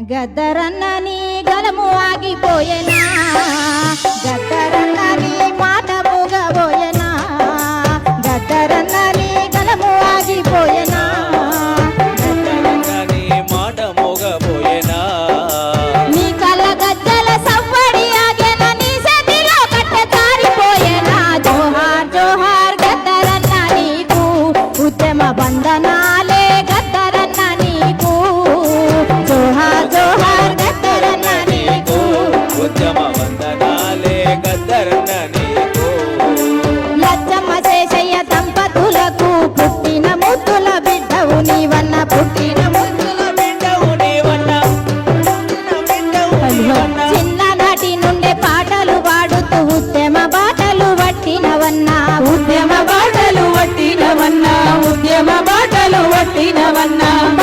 గద్దరన్న నీ గలము ఆగిపోయేనా? గద్ద సంక్షేమ బాటలు వట్టినవన్నా.